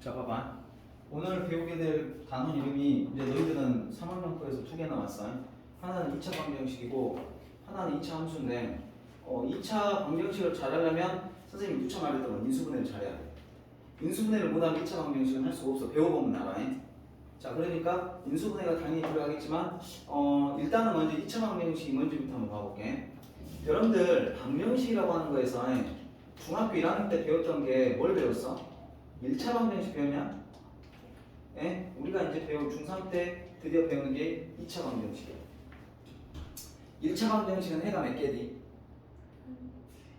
자, 봐봐. 오늘 배우게 될 단원 이름이 이제 너희들은 3학년 거에서 두 개 나왔어. 하나는 2차 방정식이고 하나는 2차 함수인데 어, 2차 방정식을 잘하려면 선생님이 누차 말했던 건 인수분해를 잘해야 돼. 인수분해를 못하면 2차 방정식은 할 수가 없어. 배워보면 알아. 자, 그러니까 인수분해가 당연히 들어가겠지만 어, 일단은 먼저 2차 방정식이 뭔지부터 한번 봐볼게. 여러분들 방정식이라고 하는 거에서 중학교 1학년 때 배웠던 게 뭘 배웠어? 1차 방정식 배우냐? 예? 우리가 이제 배운 중3 때 드디어 배우는 게 2차 방정식이야. 1차 방정식은 해가 몇 개지?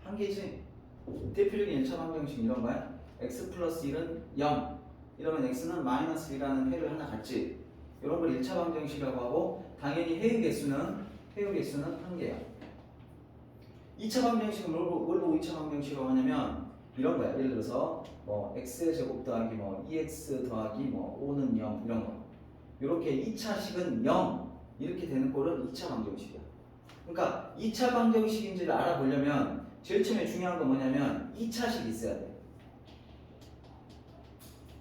한 개지? 대표적인 1차 방정식 이런 거야? x 플러스 1은 0 이러면 x는 마이너스 1이라는 해를 하나 갖지 이런 걸 1차 방정식이라고 하고 당연히 해의 개수는 해의 개수는 한 개야 2차 방정식은 뭘, 보고- 뭘 보고 2차 방정식이라고 하냐면 이런 거야 예를 들어서 뭐 x의 제곱 더하기 뭐 2x 더하기 뭐 5는 0 이런 거 이렇게 2차식은 0 이렇게 되는 꼴은 2차 방정식이야 그러니까 2차 방정식인지를 알아보려면 제일 처음에 중요한 건 뭐냐면 2차식이 있어야 돼.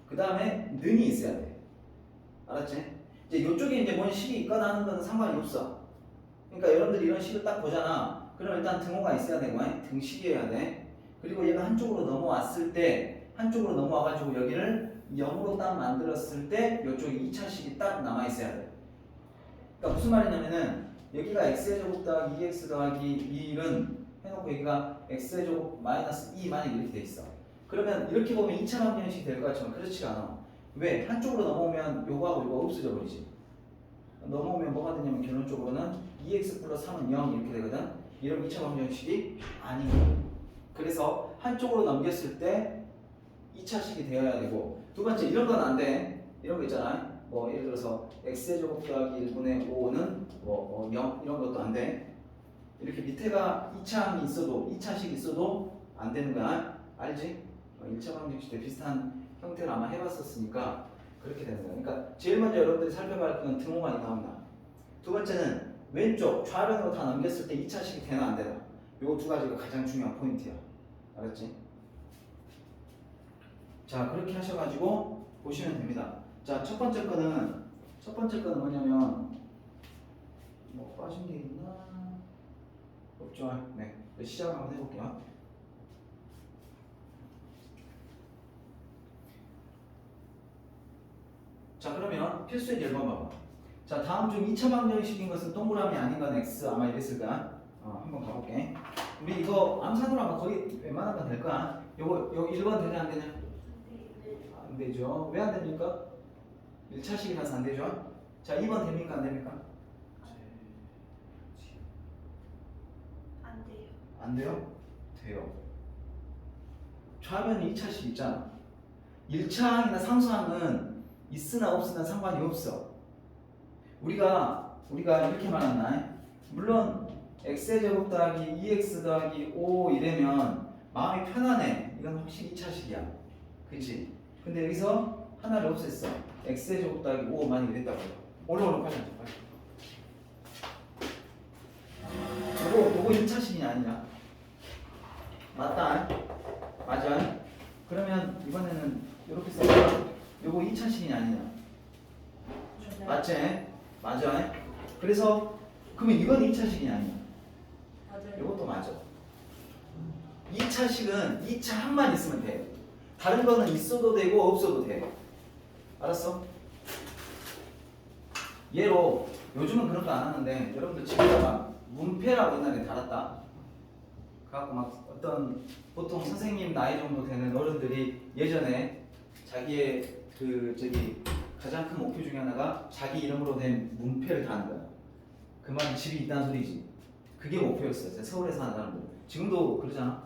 그 다음에 능이 있어야 돼. 알았지? 이제 이쪽에 이제 뭔 식이 있거나 하는 건 상관이 없어. 그러니까 여러분들이 이런 식을 딱 보잖아. 그럼 일단 등호가 있어야 되고, 등식이어야 돼. 그리고 얘가 한쪽으로 넘어왔을 때, 한쪽으로 넘어와가지고 여기를 0으로 딱 만들었을 때, 이쪽에 2차식이 딱 남아있어야 돼. 그러니까 무슨 말이냐면은, 여기가 x의 제곱 더하기 2x 더하기 1은 해놓고 여기가 x의 제곱 마이너스 2 만약 이렇게 돼 있어. 그러면 이렇게 보면 2차 방정식이 될 것 같지만 그렇지가 않아. 왜? 한쪽으로 넘어오면 요거하고 요거 없어져 버리지. 넘어오면 뭐가 되냐면 결론적으로는 2x 플러스 3은 0 이렇게 되거든. 이런 2차 방정식이 아닌 거야. 그래서 한쪽으로 넘겼을 때 2차식이 되어야 되고 두 번째 이런 건 안 돼. 이런 거 있잖아. 뭐 예를 들어서 x의 제곱 더하기 1분의 5는 뭐0 이런 것도 안 돼. 이렇게 밑에가 2차항이 있어도 2차식이 있어도 안 되는 거야. 알지? 어, 1차 방정식 때 비슷한 형태를 아마 해봤었으니까 그렇게 되는 거야. 그러니까 제일 먼저 여러분들이 살펴봐야 할 건 등호만이 나온다. 두 번째는 왼쪽 좌변으로 다 넘겼을 때 2차식이 되나 안 되나. 요거 두 가지가 가장 중요한 포인트야. 알았지? 자 그렇게 하셔가지고 보시면 됩니다. 자 첫 번째 거는 첫 번째 거는 뭐냐면 뭐 빠진 게 있나? 없죠. 네 시작을 한번 해볼게요. 자 그러면 필수의 1번 봐봐 자 다음 중 2차 방정식인 것은 동그라미 아닌 건 X 아마 이랬을 거야 어, 한번 가볼게. 우리 이거 암산으로 하면 거의 웬만한 건 될 거야. 요거 요 1번 되냐 안 되냐? 안 되죠. 왜 안 됩니까? 1차식이라서 안 되죠. 자 2번 됩니까 안 됩니까? 안 돼요. 안 돼요? 돼요. 좌변에 2차식 있잖아. 1차항이나 상수항은 있으나 없으나 상관이 없어. 우리가 우리가 이렇게 말한다. 물론 x의 제곱 더하기 2x 더하기 5 이래면 마음이 편하네. 이건 확실히 2차식이야. 그치? 근데 여기서 하나를 없앴어. x의 제곱 더하기 5 만약 이랬다고. 올라 올라 빨리 앉아 빨리. 요거 요거 2차식이 아니냐? 맞다. 맞아. 그러면 이번에는 이렇게 써봐. 요거 2차식이 아니냐? 맞지? 맞아. 그래서 그러면 이건 2차식이 아니야. 이것도 맞아. 2차식은 2차 한만 있으면 돼. 다른 거는 있어도 되고 없어도 돼. 알았어? 예로 요즘은 그런 거 안 하는데 여러분들 집에다가 문패라고 옛날에 달았다. 그래갖고 막 어떤 보통 선생님 나이 정도 되는 어른들이 예전에 자기의 그 저기 가장 큰 목표 중에 하나가 자기 이름으로 된 문패를 다는 거야. 그 말은 집이 있다는 소리지. 그게 목표였어요. 제가 서울에서 하는 사람들. 지금도 그러잖아.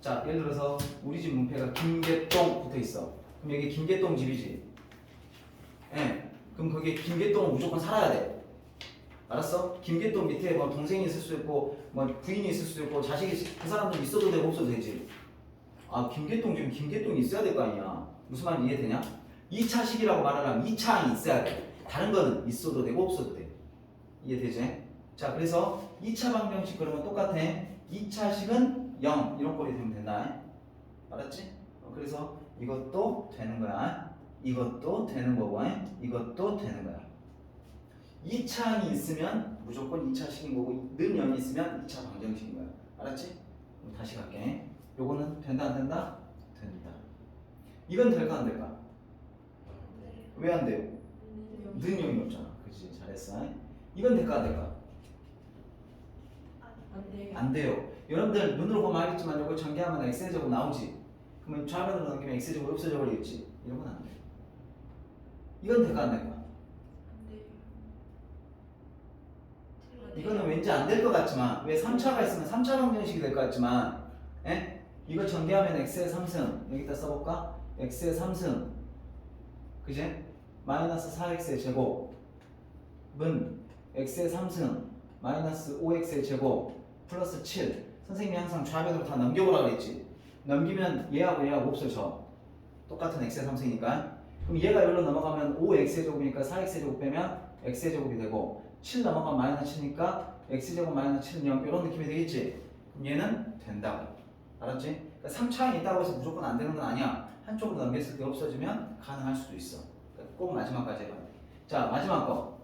자, 예를 들어서 우리 집 문패가 김계동 붙어 있어. 그럼 여기 김계동 집이지. 예. 그럼 거기에 김계동은 무조건 살아야 돼. 알았어? 김계동 밑에 뭐 동생이 있을 수도 있고, 뭐 부인이 있을 수도 있고, 자식이 그 사람들 있어도 되고 없어도 되지. 아, 김계동 지금 김계동이 있어야 될 거 아니야. 무슨 말인지 이해되냐? 2차식이라고 말하려면 2차항이 있어야 돼. 다른 거는 있어도 되고 없어도 돼. 이해되지? 자, 그래서 2차 방정식 그러면 똑같아. 2차식은 0 이런 꼴이 되면 된다. 알았지? 어, 그래서 이것도 되는 거야. 이것도 되는 거고, 이것도 되는 거야. 2차항이 있으면 무조건 2차식인 거고, 는 0이 있으면 2차 방정식인 거야. 알았지? 그럼 다시 갈게. 요거는 된다, 안 된다? 된다. 이건 될까, 안 될까? 왜 안 돼요? 는 0이 없잖아. 그치? 잘했어. 이건 될까, 안 될까? 안 돼요. 안 돼요. 여러분들 눈으로 보면 알겠지만 이거 전개하면 x제곱 나오지. 그러면 좌변으로 넘기면 x제곱 없어져 버리겠지. 이런 건안 돼. 이건 될까 안 될까? 안 돼요. 이거는 왠지 안 될 것 같지만 왜 3차가 있으면 3차 방정식이 될 것 같지만 에? 이거 전개하면 x의 3승 여기다 써볼까? x의 3승 그지? 마이너스 4x의 제곱은 x의 3승 마이너스 5x의 제곱 플러스 7 선생님이 항상 좌변으로 다 넘겨보라 그랬지. 넘기면 얘하고 얘하고 없어져 똑같은 x의 3승이니까. 그럼 얘가 여기로 넘어가면 5x의 제곱이니까 4x의 제곱 빼면 x의 제곱이 되고 7 넘어가면 마이너스 7이니까 x제곱 마이너스 7은 0 이런 느낌이 되겠지? 그럼 얘는 된다고. 알았지? 그러니까 3차항이 있다고 해서 무조건 안 되는 건 아니야. 한쪽으로 넘겼을 때 없어지면 가능할 수도 있어. 그러니까 꼭 마지막까지 해봐 자 마지막 거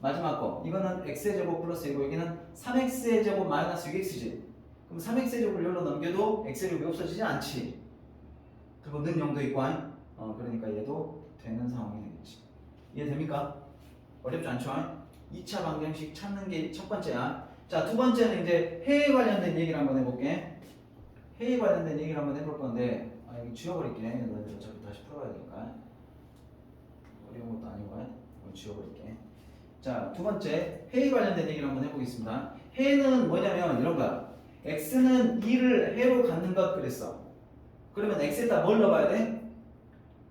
마지막 거 이거는 x의 제곱 플러스 이고 여기는 3x의 제곱 마이너스 6x지 그럼 3x의 제곱을 여기로 넘겨도 x의 제곱이 없어지지 않지 그리고 는 0도 있고 어, 그러니까 얘도 되는 상황이 되겠지 이해됩니까? 어렵지 않죠? 2차 방정식 찾는 게 첫 번째야. 자, 두 번째는 이제 해에 관련된 얘기를 한번 해볼게. 해에 관련된 얘기를 한번 해볼 건데, 아, 여기 지워버릴게. 어차피 다시 풀어야 되니까. 어려운 것도 아니고, 지워버릴게. 자, 두 번째, 해에 관련된 얘기를 한번 해보겠습니다. 해는 뭐냐면 이런 거야. x는 2를 해로 갖는 것 그랬어. 그러면 x에다 뭘 넣어봐야 돼?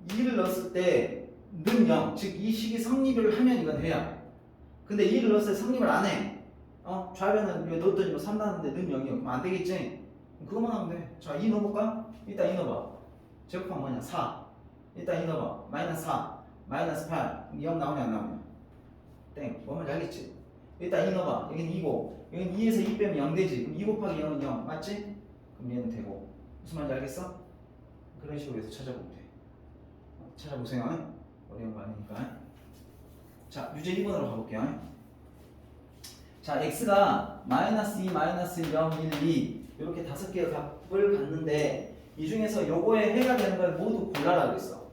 2를 넣었을 때, 는 0, 즉 이 식이 성립을 하면 이건 해야. 근데 2를 넣었을 때 성립을 안 해. 어? 좌변은 왜 넣었더니 뭐 3 나왔는데 는 0이요. 그럼 안 되겠지? 그것만 하면 돼. 자, 2 넣어볼까? 이따 2 넣어봐. 제곱하면 뭐냐? 4. 이따 2 넣어봐. 마이너스 4. 마이너스 8. 0 나오냐 안 나오냐? 땡. 뭐만 알겠지? 이따 2 넣어봐. 여기는 2고. 여기는 2에서 2 빼면 0 되지. 그럼 2 곱하기 0은 0. 맞지? 그럼 얘는 되고. 무슨 말인지 알겠어? 그런 식으로 해서 찾아보면 돼. 어, 찾아보세요. 어려운 거 아니니까. 자, 유제 2번으로 가볼게요. 자, x가 마이너스 2, 마이너스 0, 1, 2 이렇게 다섯 개의 값을 갖는데 이 중에서 요거에 해가 되는 걸 모두 골라라 그랬어.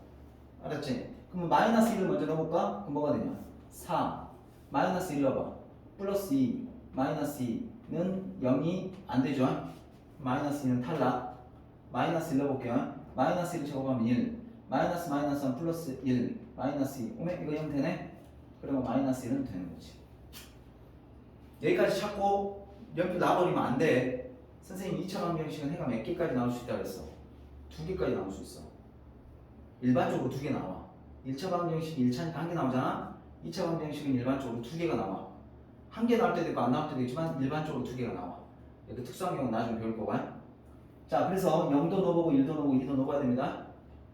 알았지? 그럼 마이너스 1을 먼저 넣어볼까? 그럼 뭐가 되냐? 4 마이너스 1 넣어봐. 플러스 2 마이너스 2는 0이 안 되죠? 마이너스 2는 탈락. 마이너스 1 넣어볼게요. 마이너스 1 제곱하면 1 마이너스 마이너스는 플러스 1 마이너스 2 오메 이거 0 되네? 그러면 마이너스 1은 되는 거지. 여기까지 찾고 연표 나버리면 안 돼. 선생님 2차 방정식은 해가 몇 개까지 나올 수 있다 그랬어? 두 개까지 나올 수 있어. 일반적으로 두 개 나와. 1차 방정식 1차니까 한 개 나오잖아? 2차 방정식은 일반적으로 두 개가 나와. 한 개 나올 때도 있고 안 나올 때도 있지만 일반적으로 두 개가 나와. 그 특수한 경우는 나중에 배울 거가. 자, 그래서 0도 넣어보고 1도 넣어보고 2도 넣어봐야 됩니다.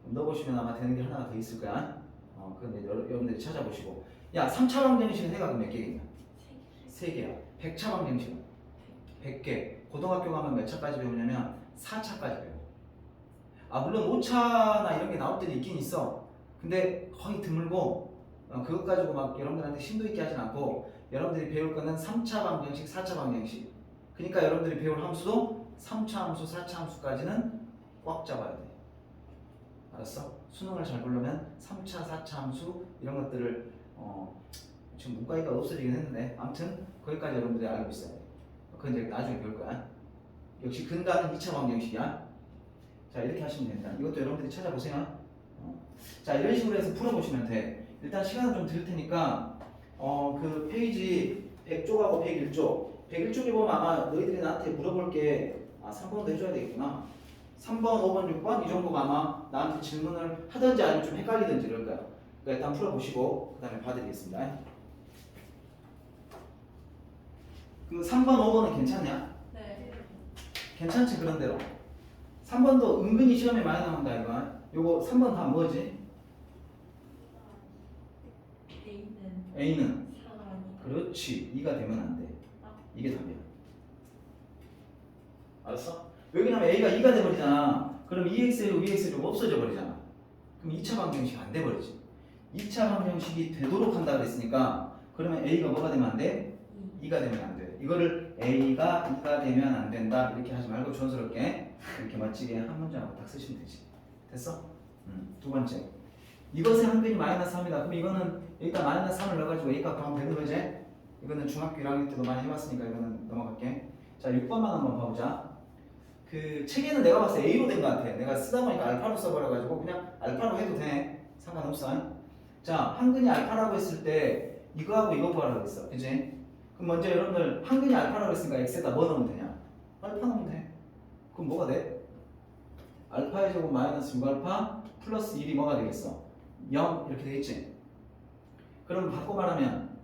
넣어보시면 아마 되는 게 하나가 더 있을 거야. 어, 그런데 여러, 여러분들이 찾아보시고. 야, 3차 방정식은 해가 몇 개겠냐? 세 개야. 100차 방정식은 100개. 고등학교 가면 몇 차까지 배우냐면 4차까지 배워. 아 물론 5차나 이런 게 나올 때도 있긴 있어. 근데 거의 드물고 어, 그것 가지고 막 여러분들한테 심도 있게 하진 않고 여러분들이 배울 거는 3차 방정식, 4차 방정식. 그러니까 여러분들이 배울 함수도 3차 함수, 4차 함수까지는 꽉 잡아야 돼. 알았어? 수능을 잘 보려면 3차, 4차 함수 이런 것들을 어, 지금 문과이가 없어지긴 했는데 아무튼 거기까지 여러분들이 알고 있어야 돼. 그건 이제 나중에 배울 거야. 역시 근간은 2차 방정식이야. 자 이렇게 하시면 됩니다. 이것도 여러분들이 찾아보세요. 어. 자 이런 식으로 해서 풀어보시면 돼. 일단 시간을 좀 드릴 테니까 어 그 페이지 100쪽하고 101쪽 101쪽에 보면 아마 너희들이 나한테 물어볼 게 아, 3번도 해줘야 되겠구나. 3번, 5번, 6번 이 정도가 아마 나한테 질문을 하든지 아니면 좀 헷갈리든지 그럴 거야. 그러니까 일단 풀어보시고 그 다음에 봐드리겠습니다. 그 3번, 5번은 괜찮냐? 네. 괜찮지 그런 대로 3번도 은근히 시험에 많이 나온다 이거 요거 3번 다 뭐지? A는. 그렇지 2가 되면 안돼 이게 답이야 알았어? 왜냐면 A가 2가 돼버리잖아 그럼 2x제곱 2x제곱 없어져 버리잖아. 그럼 2차 방정식 안 돼 버리지. 2차 방정식이 되도록 한다 그랬으니까 그러면 a가 뭐가 되면 안 돼? 2가 되면 안 돼. 이거를 a가 2가 되면 안 된다 이렇게 하지 말고 촌스럽게 이렇게 멋지게 한 문장으로 딱 쓰시면 되지. 됐어? 음, 두 번째. 이것의 한근이 마이너스 3이다. 그럼 이거는 여기다 마이너스 3을 넣어가지고 a 값 구하면 되는 거지? 이거는 중학교 1학년 때도 많이 해봤으니까 이거는 넘어갈게. 자, 6번만 한번 봐보자. 그 책에는 내가 봤을 때 A로 된 것 같아. 내가 쓰다 보니까 알파로 써버려가지고 그냥 알파로 해도 돼. 상관없어. 자, 한근이 알파라고 했을 때 이거하고 이거 구하라고 했어. 그지? 그럼 먼저 여러분들 한근이 알파라고 했으니까 x에다 뭐 넣으면 되냐? 알파 넣으면 돼. 그럼 뭐가 돼? 알파의 제곱 마이너스 6알파 플러스 1이 뭐가 되겠어? 0 이렇게 되겠지? 그럼 바꿔 말하면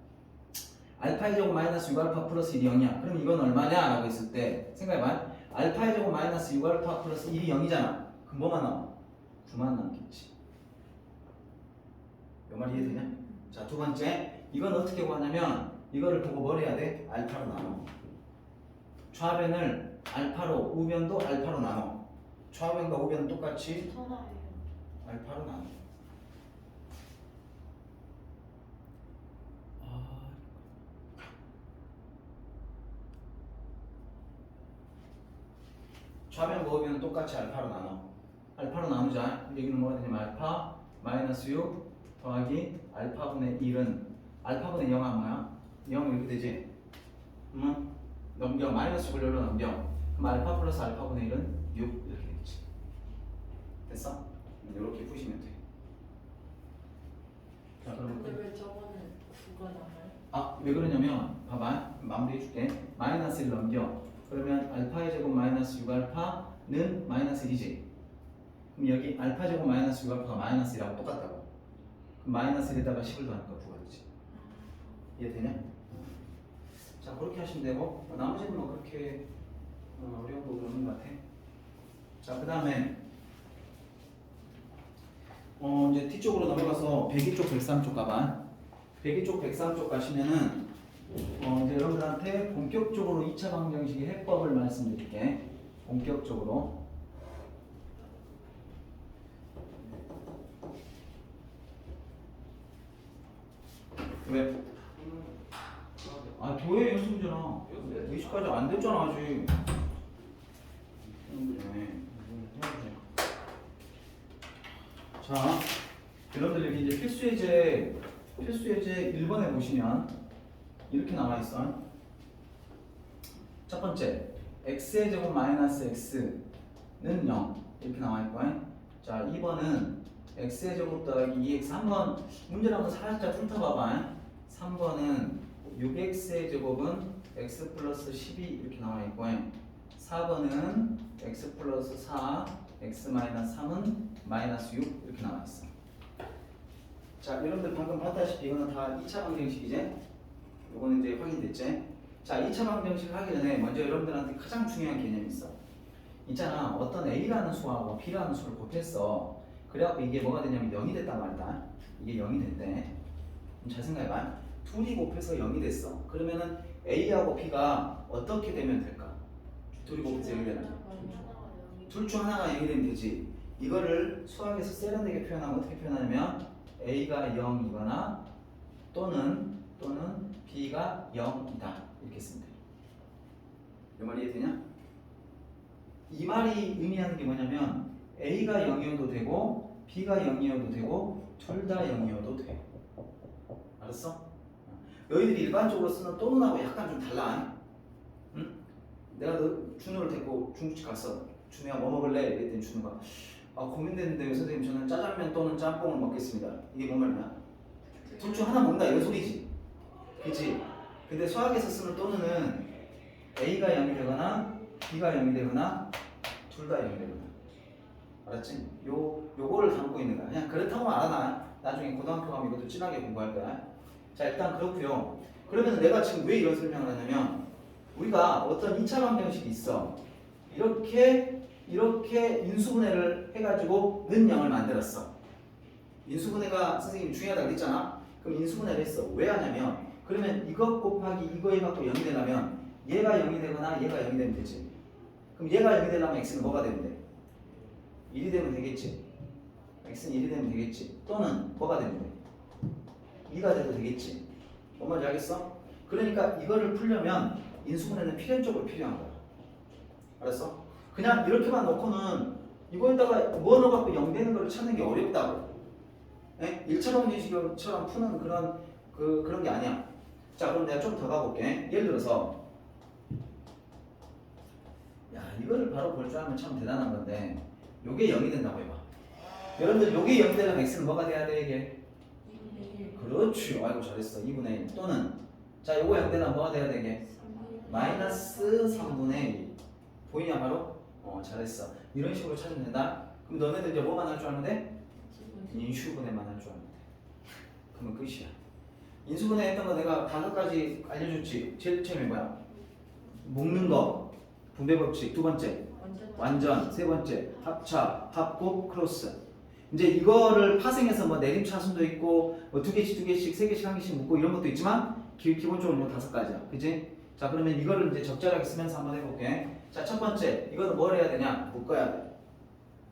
알파의 제곱 마이너스 6알파 플러스 1이 0이야. 그럼 이건 얼마냐? 라고 했을 때 생각해봐. 알파의 제곱 마이너스 6알파 플러스 1이 0이잖아. 그럼 뭐만 나와? 9만 남겠지. 이말 이해되냐? 자, 두 번째. 이건 어떻게 구하냐면 이거를 보고 뭘 해야 돼? 알파로 나눠. 좌변을 알파로, 우변도 알파로 나눠. 좌변과 우변은 똑같이. 알파로 나눠. 아, 좌변과 우변은 똑같이 알파로 나눠. 알파로 나누자. 여기는 뭐가 되냐면 알파 마이너스 6 더하기 알파분의 1은 알파분의 0은 뭐야? 0 이렇게 되지? 그러면 넘겨 마이너스 6을 열로 넘겨. 그럼 알파 플러스 알파분의 1은 6 이렇게 되지. 됐어? 이렇게 푸시면 돼. 자, 그럼 근데 왜 저거는 9가 나와요? 아, 왜 그러냐면 봐봐. 마무리해 줄게. 마이너스를 넘겨. 그러면 알파의 제곱 마이너스 6알파는 마이너스 1이지. 그럼 여기 알파 제곱 마이너스 6알파가 마이너스 1하고 똑같다고. 그럼 마이너스 1에다가 10을 더하니까 9가 되지. 이해되냐? 자, 그렇게 하시면 되고 나머지는 뭐 그렇게 어, 어려운 부분 없는 것 같아. 자, 그 다음에 어, 이제 뒤쪽으로 넘어가서 102쪽 103쪽 가봐. 102쪽 103쪽 가시면은 어, 이제 여러분들한테 본격적으로 2차 방정식의 해법을 말씀드릴게. 본격적으로. 왜? 아, 도예 연습이잖아. 2시까지 안 됐잖아, 아직. 네. 자, 여러분들 여기 이제 필수 예제, 필수 예제 1번에 보시면 이렇게 나와 있어. 첫 번째, x의 제곱 마이너스 x는 0 이렇게 나와 있고, 자 2번은 x의 제곱 더하기 2x 한번 문제를 한번 살짝 훑어봐봐. 3번은 6x의 제곱은 x 플러스 12 이렇게 나와 있고, 4번은 x 플러스 4, x 마이너스 3은 마이너스 6 이렇게 나와 있어. 자, 여러분들 방금 봤다시피 이거는 다 2차 방정식이지? 이거는 이제 확인됐지? 자, 2차 방정식 하기 전에 먼저 여러분들한테 가장 중요한 개념이 있어. 있잖아, 어떤 A라는 수하고 B라는 수를 곱했어. 그래갖고 이게 뭐가 되냐면 0이 됐단 말이다. 이게 0이 됐대. 그럼 잘 생각해봐. 둘이 곱해서 0이 됐어. 그러면은 A하고 B가 어떻게 되면 될까? 둘이 곱해서 0이 되나? 둘 중 하나가 0이 되면 되지. 이거를 수학에서 세련되게 표현하면 어떻게 표현하냐면 A가 0이거나 또는 또는 B가 0이다 이렇게 쓰면 돼. 이 말이 이해되냐? 이 말이 의미하는 게 뭐냐면 A가 0이어도 되고 B가 0이어도 되고 둘 다 0이어도 돼. 알았어? 너희들이 일반적으로 쓰는 또는하고 약간 좀 달라. 응? 내가 너 준호를 데리고 중국집 갔어. 준호야 뭐 먹을래? 이랬더니 준호가 아 고민되는데 선생님 저는 짜장면 또는 짬뽕을 먹겠습니다. 이게 뭔 말이야? 둘중 하나 먹는다 이런 소리지. 그치? 근데 수학에서 쓰는 또는은 A가 0이 되거나 B가 0이 되거나 둘 다 0이 되거나 알았지? 요, 요거를 담고 있는 거야. 그냥 그렇다고 알아놔. 나중에 고등학교 가면 이것도 진하게 공부할 거야. 자 일단 그렇고요. 그러면 내가 지금 왜 이런 설명을 하냐면 우리가 어떤 2차 방정식이 있어. 이렇게 이렇게 인수분해를 해가지고 는 0을 만들었어. 인수분해가 선생님 중요하다 그랬잖아. 그럼 인수분해를 했어. 왜 하냐면 그러면 이것 곱하기 이거 해갖고 0이 되려면 얘가 0이 되거나 얘가 0이 되면 되지. 그럼 얘가 0이 되려면 x는 뭐가 되면 돼? 1이 되면 되겠지. x는 1이 되면 되겠지. 또는 뭐가 되면 돼? 2가 돼도 되겠지. 뭔 말인지 알겠어? 그러니까 이거를 풀려면 인수분해는 필연적으로 필요한 거야. 알았어? 그냥 이렇게만 놓고는 이거에다가 뭐 넣어갖고 0 되는 거를 찾는 게 어렵다고. 예? 1차 방정식처럼 푸는 그런 그 그런 게 아니야. 자, 그럼 내가 좀 더 가볼게. 예를 들어서 야 이거를 바로 볼 줄 알면 참 대단한 건데 요게 0이 된다고 해봐. 여러분들 요게 0이 되려면 x는 뭐가 돼야 돼 이게? 2분의 1. 그렇지. 아이고 잘했어. 2분의 1 또는 자 요거 0 되려면 뭐가 돼야 되게? 3분의 마이너스 3분의 1 보이냐 바로? 어 잘했어. 이런 식으로 찾으면 된다. 그럼 너네들 이제 뭐만 할줄 돼? 인수분해만 할 줄 아면 돼. 그러면 끝이야. 인수분해 했던 거 내가 다섯 가지 알려줬지. 제일 처음에 뭐야? 묶는 거, 분배 법칙. 두 번째, 완전. 세 번째, 합차, 합곱, 크로스. 이제 이거를 파생해서 뭐 내림 차순도 있고 뭐 두 개씩 두 개씩 세 개씩 한 개씩 묶고 이런 것도 있지만 기, 기본적으로 뭐 다섯 가지야. 그지? 자 그러면 이거를 이제 적절하게 쓰면서 한번 해볼게. 자 첫 번째, 이거는 뭘 해야 되냐? 묶어야 돼.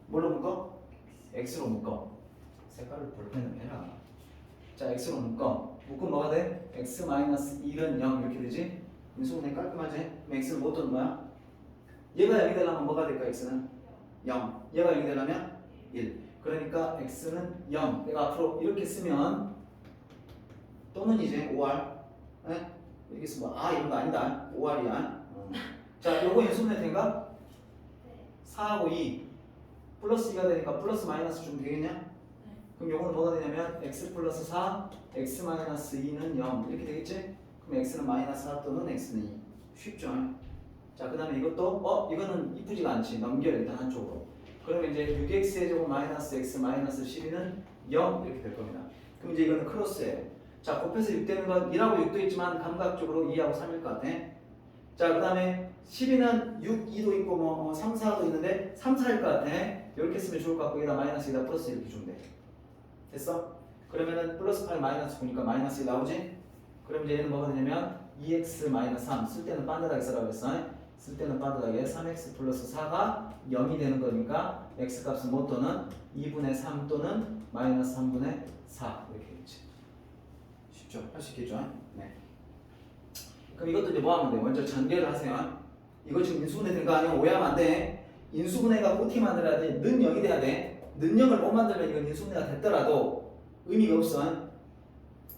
뭘로 묶어? X로 묶어. 색깔을 볼펜으로 해라. 자, x로 묶어. 묶으면 뭐가 돼? x 마이너스 1은 0 이렇게 되지? 인수분해 깔끔하지? x는 뭐또 뭐야? 얘가 0이 되려면 뭐가 될까? x는 0. 얘가 0이 되려면 1. 그러니까 x는 0. 내가 앞으로 이렇게 쓰면 또는 이제 5r. 에? 이렇게 쓰면 아 이런 거 아니다. 5r이야. 자, 요거 인수분해 된가? 4하고 2 플러스 2가 되니까 플러스 마이너스 좀 되겠냐? 그럼 요거는 뭐가 되냐면 x 플러스 4, x 마이너스 2는 0 이렇게 되겠지? 그럼 x는 마이너스 4 또는 x는 2 쉽죠? 자 그 다음에 이것도 어? 이거는 이쁘지가 않지. 넘겨 일단 한쪽으로. 그러면 이제 6x의 제곱 마이너스 x 마이너스 12는 0 이렇게 될 겁니다. 그럼 이제 이거는 크로스예요. 자 곱해서 6 되는 건 1하고 6도 있지만 감각적으로 2하고 3일 것 같아 자그 다음에 12는 6, 2도 있고 뭐 3, 4도 있는데 3, 4일 것 같아. 이렇게 쓰면 좋을 것 같고 여기다 마이너스 여기다 플러스 이렇게 주면 돼 됐어? 그러면은 플러스 8 마이너스 9니까 마이너스 1 나오지? 그럼 이제 얘는 뭐가 되냐면 2x 마이너스 3 쓸 때는 반듯하게 쓰라고 했어 쓸 때는 반듯하게 3x 플러스 4가 0이 되는 거니까 x 값은 뭐 또는 2분의 3 또는 마이너스 3분의 4 이렇게 되겠지 쉽죠? 할 수 있겠죠? 네 그럼 이것도 이제 뭐 하면 돼? 먼저 전개를 하세요 이거 지금 인수분해 된거 아니야? 오해하면 안 돼 인수분해가 어떻게 만들어야 돼? 는 0이 돼야 돼 능력을 못 만들면 이건 인수분해가 됐더라도 의미가 없어.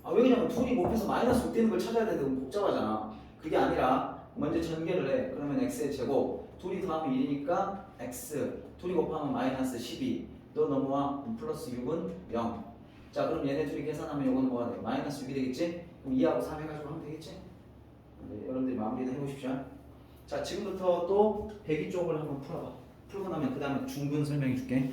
아, 왜 그러냐면 둘이 곱해서 마이너스 6 되는 걸 찾아야 되는데 복잡하잖아. 그게 아니라 먼저 전개를 해. 그러면 x의 제곱 둘이 더하면 1이니까 x 둘이 곱하면 마이너스 12. 너 넘어와 플러스 6은 0. 자 그럼 얘네 둘이 계산하면 이거는 뭐가 돼? 마이너스 6이 되겠지? 그럼 2하고 3 해가지고 하면 되겠지? 네, 여러분들이 마무리는 해보십시오. 자 지금부터 또 배기 쪽을 한번 풀어봐. 풀고 나면 그 다음에 중분 설명해 줄게.